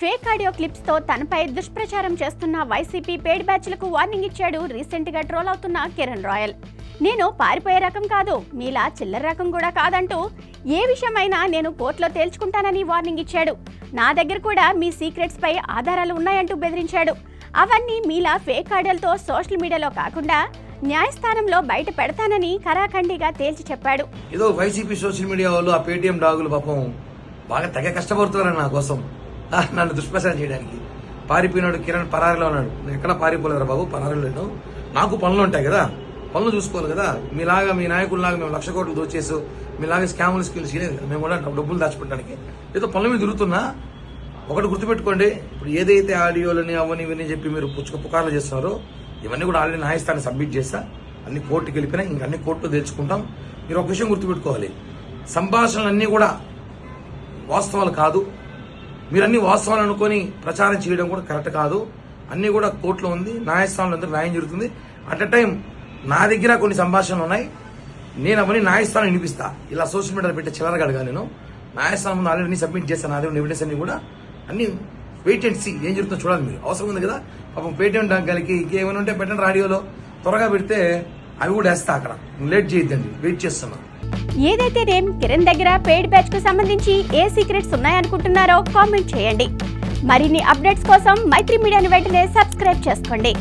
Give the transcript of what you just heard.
Fake audio క్లిప్స్తో తనపై దుష్ప్రచారం చేస్తున్న వైసీపీ పేడ్ బ్యాచ్లకు వార్నింగ్ ఇచ్చాడు రీసెంట్గా ట్రోల్ అవుతున్న కిరణ్ రాయల్. నేను పారిపోయే రకం కాదు మీలా చిల్లర రకం కూడా కాదంటూ ఏ విషయమైనా నేను కోర్టులో తేల్చుకుంటానని వార్నింగ్ ఇచ్చాడు. నా దగ్గర కూడా మీ సీక్రెట్స్ పై ఆధారాలు ఉన్నాయంటూ బెదిరించాడు. అవన్నీ మీలా ఫేక్ ఆడియోలతో సోషల్ మీడియాలో కాకుండా న్యాయస్థానంలో బయట పెడతానని కరాఖండిగా తేల్చి చెప్పాడు. ఏదో వైసీపీ సోషల్ మీడియా వాళ్ళు ఆ పేటిఎం డాగులు పాపం బాగా తెగ కష్టపడుతున్నారు నా కోసం. నన్ను దుష్ప్రచారం చేయడానికి. పారిపోయినాడు కిరణ్ పరారిలో ఉన్నాడు. నేను ఎక్కడ పారిపోలేదురా బాబు పరారిలో లేను. నాకు పనులు ఉంటాయి కదా. పనులు చూసుకోవాలి కదా. మీలాగా మీ నాయకుల్లాగా మేము లక్ష కోట్లు దోచేసు మీలాగా స్కాములు స్కిల్స్ చేయలేదు కదా. మేము కూడా డబ్బులు దాచిపెట్టడానికి. ఏదో పనుల మీద తిరుగుతున్నా. ఒకటి గుర్తుపెట్టుకోండి. ఇప్పుడు ఏదైతే ఆడియోలని అవని ఇవని చెప్పి మీరు పుచ్చుక పుకార్లు చేస్తున్నారో ఇవన్నీ కూడా ఆల్రెడీ న్యాయస్థానం సబ్మిట్ చేస్తా. అన్ని కోర్టుకి వెళ్ళిపోయినా ఇంకా అన్ని కోర్టులో తెచ్చుకుంటాం మీరు ఒక విషయం గుర్తుపెట్టుకోవాలి. సంభాషణలన్నీ కూడా వాస్తవాలు కాదు. మీరు అన్ని వాస్తవాలు అనుకొని ప్రచారం చేయడం కూడా కరెక్ట్ కాదు. అన్ని కూడా కోర్టులో ఉంది. న్యాయస్థానంలో అందరూ న్యాయం జరుగుతుంది. అట్ అ టైం నా దగ్గర కొన్ని సంభాషణలు ఉన్నాయి. నేను అవన్నీ న్యాయస్థానం వినిపిస్తా. ఇలా సోషల్ మీడియాలో పెట్టే చిల్లరగడగా నేను. న్యాయస్థానం ముందు ఆల్రెడీ సబ్మిట్ చేస్తాను అదే ఎవిడెన్స్ అన్ని కూడా అన్ని వెయిట్ అండ్ సీ ఏం జరుగుతుందో చూడాలి మీరు. అవసరం ఉంది కదా. పాపం పేటెంట్ డాగ్గాలకి ఇంకేమైనా ఉంటే పెట్టండి రాడియోలో త్వరగా పెడితే అవి కూడా వేస్తా అక్కడ. లేట్ చేయొద్దండి. వెయిట్ చేస్తున్నాను ఏదైతే నేమ్ కిరణ్ దగ్గర పెయిడ్ బ్యాచ్కు సంబంధించి ఏ సీక్రెట్స్ ఉన్నాయనుకుంటున్నారో కామెంట్ చేయండి. మరిన్ని అప్డేట్స్ కోసం మైత్రి మీడియాని వెంటనే సబ్స్క్రైబ్ చేసుకోండి.